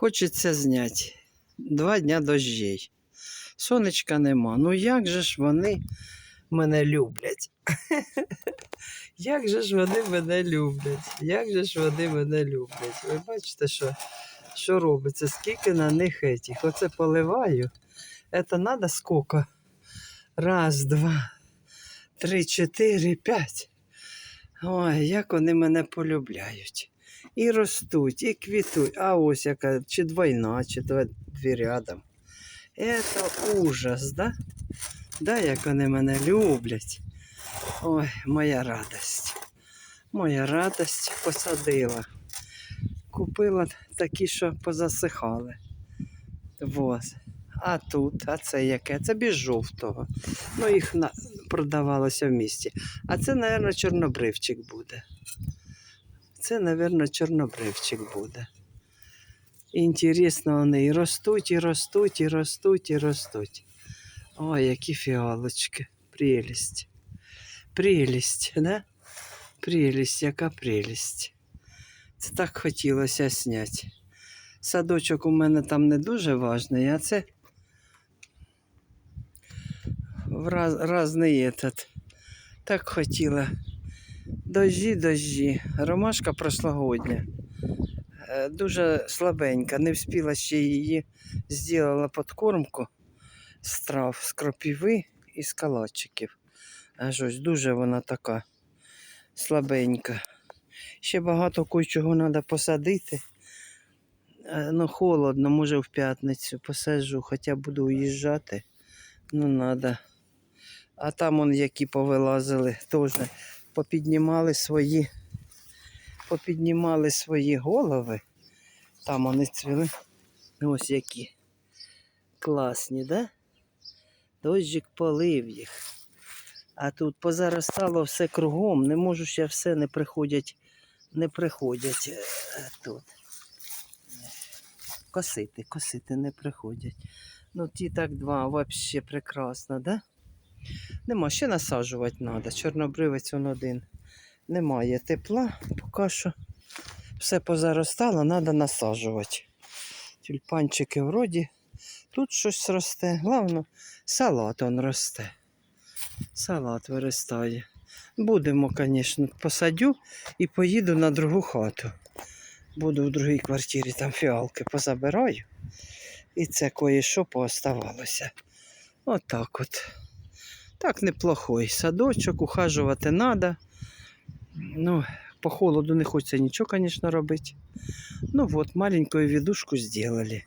Хочеться зняти. Два дня дощей. Сонечка нема. Ну як же ж вони мене люблять? Як же ж вони мене люблять? Як же ж вони мене люблять? Ви бачите, що, що робиться? Скільки на них етіх? Оце поливаю. Це треба скільки? Раз, два, три, чотири, п'ять. Ой, як вони мене полюбляють. І ростуть, і квітуть. А ось яка, чи двойна, чи дві рядом. Это ужас, да? Да, як вони мене люблять. Ой, моя радость. Моя радость посадила. Купила такі, що позасихали. Вот. А тут, а це яке? Це без жовтого. Ну, їх на... продавалося в місті. А це, мабуть, чорнобривчик буде. Це, мабуть, чорнобривчик буде. Інтересно, вони і ростуть, і ростуть, і ростуть, і ростуть. Ой, які фіалочки. Прелість. Прелість, да? Прелість, яка прелість. Це так хотілося зняти. Садочок у мене там не дуже важний, а це в раз, разний этот. Так хотіла. Дожі, дожі. Ромашка прошлогодня. Е, Дуже слабенька. Не встигла ще її зробила подкормку з трав, з кропіви і з калачиків. Аж ось дуже вона така слабенька. Ще багато кое-чого треба посадити. Е, Ну, холодно, може в п'ятницю посаджу, хоча буду уїжджати. Ну, треба. А там он які повилазили, теж попіднімали свої, попіднімали свої голови. Там вони цвіли. Ось які. Класні, да? Дощик полив їх. А тут позаростало все кругом. Не можу ще все не приходять, не приходять е, тут. Косити, косити не приходять. Ну, ті так два, взагалі прекрасно, да? Нема, ще насаджувати треба. Чорнобривець он один. Немає тепла, поки що все позаростало, треба насаджувати. Тюльпанчики вроді. Тут щось росте. Головне, салат он росте. Салат виростає. Будемо, звісно, посадю і поїду на другу хату. Буду в другій квартирі, там фіалки позабираю. І це кое-що пооставалося. Отак от. Так неплохой. Садочок, ухажувати треба. Ну, по холоду не хочеться нічого, звісно, робити. Ну от, маленькую відушку зробили.